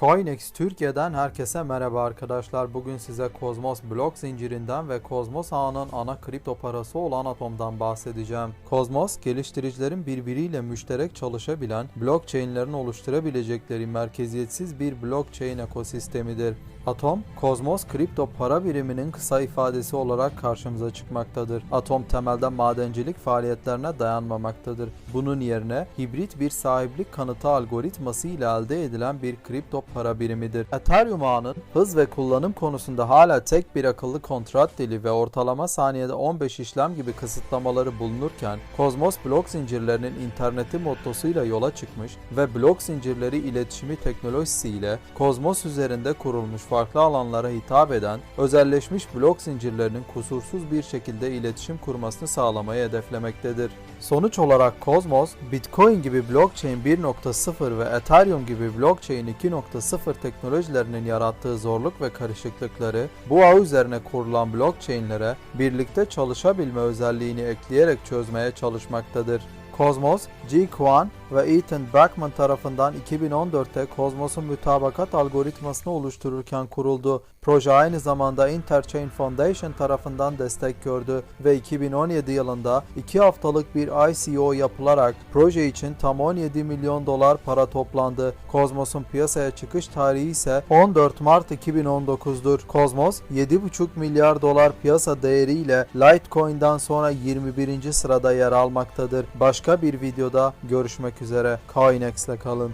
Coinex Türkiye'den herkese merhaba arkadaşlar. Bugün size Kozmos blok zincirinden ve Kozmos ağının ana kripto parası olan Atom'dan bahsedeceğim. Kozmos, geliştiricilerin birbiriyle müşterek çalışabilen, blockchain'lerin oluşturabilecekleri merkeziyetsiz bir blockchain ekosistemidir. Atom, Kozmos kripto para biriminin kısa ifadesi olarak karşımıza çıkmaktadır. Atom temelde madencilik faaliyetlerine dayanmamaktadır. Bunun yerine hibrit bir sahiplik kanıtı algoritması ile elde edilen bir kripto para birimidir. Ethereum ağının hız ve kullanım konusunda hala tek bir akıllı kontrat dili ve ortalama saniyede 15 işlem gibi kısıtlamaları bulunurken, Kozmos blok zincirlerinin interneti mottosuyla yola çıkmış ve blok zincirleri iletişimi teknolojisiyle Kozmos üzerinde kurulmuş farklı alanlara hitap eden özelleşmiş blok zincirlerinin kusursuz bir şekilde iletişim kurmasını sağlamayı hedeflemektedir. Sonuç olarak Cosmos, Bitcoin gibi blockchain 1.0 ve Ethereum gibi blockchain 2.0 teknolojilerinin yarattığı zorluk ve karışıklıkları bu ağ üzerine kurulan blockchainlere birlikte çalışabilme özelliğini ekleyerek çözmeye çalışmaktadır. Cosmos, G. Kwan ve Ethan Beckman tarafından 2014'te Cosmos'un mütabakat algoritmasını oluştururken kuruldu. Proje aynı zamanda Interchain Foundation tarafından destek gördü ve 2017 yılında 2 haftalık bir ICO yapılarak proje için tam 17 milyon dolar para toplandı. Cosmos'un piyasaya çıkış tarihi ise 14 Mart 2019'dur. Cosmos 7,5 milyar dolar piyasa değeriyle Litecoin'dan sonra 21. sırada yer almaktadır. Başka bir videoda görüşmek üzere. Coinex'le kalın.